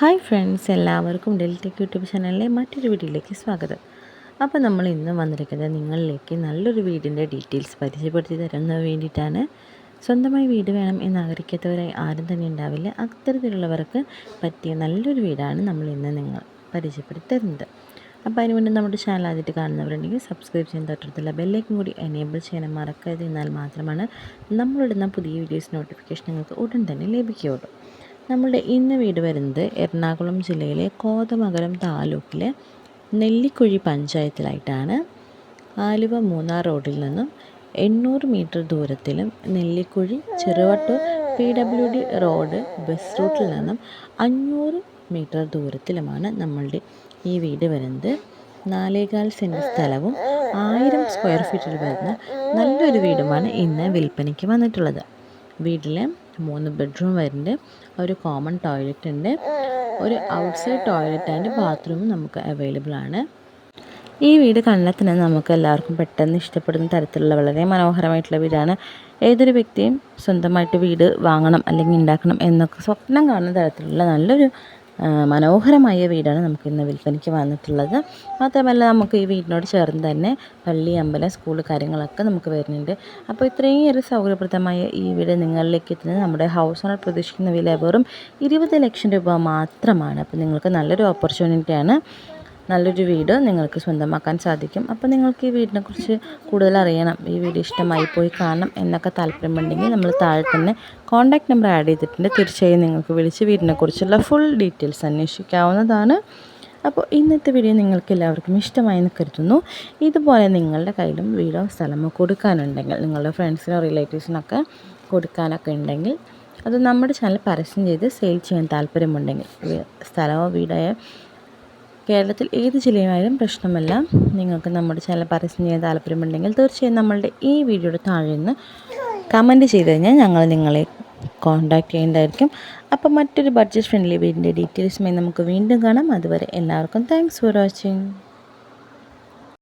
Hi friends എല്ലാവർക്കും ഡെലിറ്റെക് YouTube ചാനലിലെ മറ്റൊരു വീഡിയോയിലേക്ക് സ്വാഗതം. അപ്പോൾ നമ്മൾ ഇന്ന് വന്നിരിക്കുന്നത് നിങ്ങളിലേക്ക് നല്ലൊരു വീടിന്റെ ഡീറ്റെയിൽസ് പരിചയപ്പെടുത്തി തരുന്നതിന് വേണ്ടിയിട്ടാണ്. സ്വന്തമായി വീട് വേണം എന്ന് ആഗ്രഹിക്കാത്തവരായി ആരും തന്നെ ഉണ്ടാവില്ല. അത്തരത്തിലുള്ളവർക്ക് പറ്റിയ നല്ലൊരു വീടാണ് നമ്മൾ ഇന്ന് നിങ്ങൾ പരിചയപ്പെടുത്തി തരുന്നത്. അപ്പോൾ അതിനുവേണ്ടി നമ്മുടെ ചാനൽ ആദ്യമായിട്ട് കാണുന്നവരുണ്ടെങ്കിൽ സബ്സ്ക്രൈബ് ചെയ്യാൻ തൊട്ടടുത്തുള്ള ബെല്ലേക്കും കൂടി എനേബിൾ ചെയ്യാൻ മറക്കരുത് എന്നാൽ മാത്രമാണ് നമ്മളിടുന്ന പുതിയ വീഡിയോസ് നോട്ടിഫിക്കേഷൻ നിങ്ങൾക്ക് ഉടൻ തന്നെ ലഭിക്കുകയുള്ളൂ. നമ്മളുടെ ഇന്ന് വീട് വരുന്നത് എറണാകുളം ജില്ലയിലെ കോതമംഗലം താലൂക്കിലെ നെല്ലിക്കുഴി പഞ്ചായത്തിലായിട്ടാണ്. ആലുവ മൂന്നാർ റോഡിൽ നിന്നും എണ്ണൂറ് metre ദൂരത്തിലും Nellikuzhi Cheruvattoor P W D road bus റൂട്ടിൽ നിന്നും അഞ്ഞൂറ് മീറ്റർ ദൂരത്തിലുമാണ് നമ്മളുടെ ഈ വീട് വരുന്നത്. നാലേകാൽ സെന്റ് സ്ഥലവും ആയിരം സ്ക്വയർ ഫീറ്റിൽ വരുന്ന നല്ലൊരു വീടുമാണ് ഇന്ന് വിൽപ്പനയ്ക്ക് വന്നിട്ടുള്ളത്. വീട്ടിൽ മൂന്ന് ബെഡ്റൂം വരുന്നുണ്ട്. ഒരു കോമൺ ടോയ്ലറ്റ് ഉണ്ട്. ഒരു ഔട്ട്സൈഡ് ടോയ്ലറ്റ് ആൻഡ് ബാത്റൂം നമുക്ക് അവൈലബിൾ ആണ്. ഈ വീട് കണ്ടാൽ നമുക്ക് എല്ലാവർക്കും പെട്ടെന്ന് ഇഷ്ടപ്പെടുന്ന തരത്തിലുള്ള വളരെ മനോഹരമായിട്ടുള്ള വീടാണ്. ഏതൊരു വ്യക്തിയും സ്വന്തമായിട്ട് വീട് വാങ്ങണം അല്ലെങ്കിൽ ഉണ്ടാക്കണം എന്നൊക്കെ സ്വപ്നം കാണുന്ന തരത്തിലുള്ള നല്ലൊരു മനോഹരമായ വീടാണ് നമുക്ക് ഇന്ന് വിൽപ്പനയ്ക്ക് വന്നിട്ടുള്ളത്. മാത്രമല്ല നമുക്ക് ഈ വീടിനോട് ചേർന്ന് തന്നെ പള്ളി അമ്പലം സ്കൂൾ കാര്യങ്ങളൊക്കെ നമുക്ക് വരുന്നുണ്ട്. അപ്പോൾ ഇത്രയും ഒരു സൗകര്യപ്രദമായ ഈ വീട് നിങ്ങളിലേക്ക് എത്തുന്നത് നമ്മുടെ ഹൗസ് ഓണർ പ്രതീക്ഷിക്കുന്ന വില വെറും ഇരുപത് ലക്ഷം രൂപ മാത്രമാണ്. അപ്പോൾ നിങ്ങൾക്ക് നല്ലൊരു ഓപ്പർച്യൂണിറ്റിയാണ് നല്ലൊരു വീട് നിങ്ങൾക്ക് സ്വന്തമാക്കാൻ സാധിക്കും. അപ്പോൾ നിങ്ങൾക്ക് ഈ വീടിനെക്കുറിച്ച് കൂടുതൽ അറിയണം. ഈ വീട് ഇഷ്ടമായി പോയി കാണണം എന്നൊക്കെ താല്പര്യമുണ്ടെങ്കിൽ നമ്മൾ താഴെ തന്നെ കോൺടാക്റ്റ് നമ്പർ ആഡ് ചെയ്തിട്ടുണ്ട്. തീർച്ചയായും നിങ്ങൾക്ക് വിളിച്ച് വീടിനെക്കുറിച്ചുള്ള ഫുൾ ഡീറ്റെയിൽസ് അന്വേഷിക്കാവുന്നതാണ്. അപ്പോൾ ഇന്നത്തെ വീഡിയോ നിങ്ങൾക്ക് എല്ലാവർക്കും ഇഷ്ടമായെന്ന് കരുതുന്നു. ഇതുപോലെ നിങ്ങളുടെ കയ്യിലും വീടോ സ്ഥലമോ കൊടുക്കാനുണ്ടെങ്കിൽ നിങ്ങളുടെ ഫ്രണ്ട്സിനോ റിലേറ്റീവ്സിനൊക്കെ കൊടുക്കാനൊക്കെ ഉണ്ടെങ്കിൽ അത് നമ്മുടെ ചാനൽ പരസ്യം ചെയ്ത് സെയിൽ ചെയ്യാൻ താല്പര്യമുണ്ടെങ്കിൽ സ്ഥലമോ വീടായോ കേരളത്തിൽ ഏത് ജില്ലയായാലും പ്രശ്നമല്ല. നിങ്ങൾക്ക് നമ്മുടെ ചാനൽ പരസ്യം ചെയ്യാൻ താല്പര്യമുണ്ടെങ്കിൽ തീർച്ചയായും നമ്മളുടെ ഈ വീഡിയോയുടെ താഴെ നിന്ന് കമന്റ് ചെയ്ത് കഴിഞ്ഞാൽ ഞങ്ങൾ നിങ്ങളെ കോൺടാക്റ്റ് ചെയ്യേണ്ടതായിരിക്കും. അപ്പോൾ മറ്റൊരു ബഡ്ജറ്റ് ഫ്രണ്ട്ലി വീടിന്റെ ഡീറ്റെയിൽസുമായി നമുക്ക് വീണ്ടും കാണാം. അതുവരെ എല്ലാവർക്കും താങ്ക്സ് ഫോർ വാച്ചിങ്